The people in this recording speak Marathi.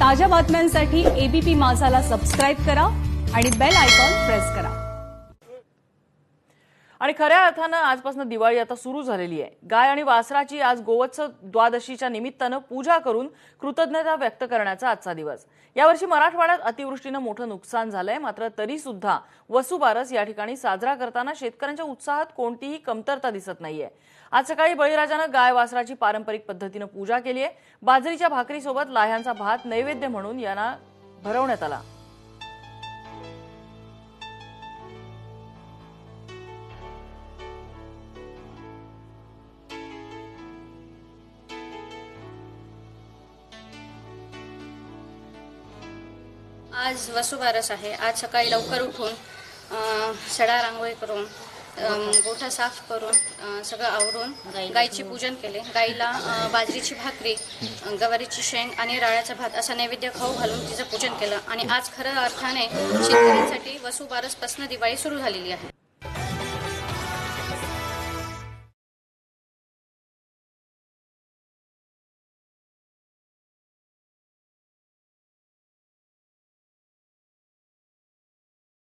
ताज्या बातम्यांसाठी एबीपी माझाला सबस्क्राईब करा आणि बेल आयकॉन प्रेस करा. आणि खऱ्या अर्थानं आजपासून दिवाळी आता सुरू झालेली आहे. गाय आणि वासराची आज गोवत्स द्वादशीच्या निमित्तानं पूजा करून कृतज्ञता व्यक्त करण्याचा आजचा दिवस. यावर्षी मराठवाड्यात अतिवृष्टीनं मोठं नुकसान झालंय. मात्र तरी सुद्धा वसुबारस या ठिकाणी साजरा करताना शेतकऱ्यांच्या उत्साहात कोणतीही कमतरता दिसत नाहीये. आज सकाळी बळीराजानं गाय वासराची पारंपरिक पद्धतीनं पूजा केली आहे बाजरीच्या भाकरीसोबत लाह्यांचा भात नैवेद्य म्हणून यांना भरवण्यात आला. आज वसुबारस आहे. आज सकाळी लवकर उठून सडा रांगोळी करून गोठा साफ करून सगळं आवरून गाईची पूजन केले. गाईला बाजरीची भाकरी गवारीची शेंग आणि राळ्याचा भात असा नैवेद्य खाऊ घालून तिचं पूजन केलं. आणि आज खरं अर्थाने शेतकऱ्यांसाठी वसुबारसपासून दिवाळी सुरू झालेली आहे.